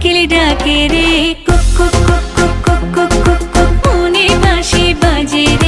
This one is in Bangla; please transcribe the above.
কোকিল ডাকে রে কুক কুক কুক কুক কুক কুক কুক মনে বাজে রে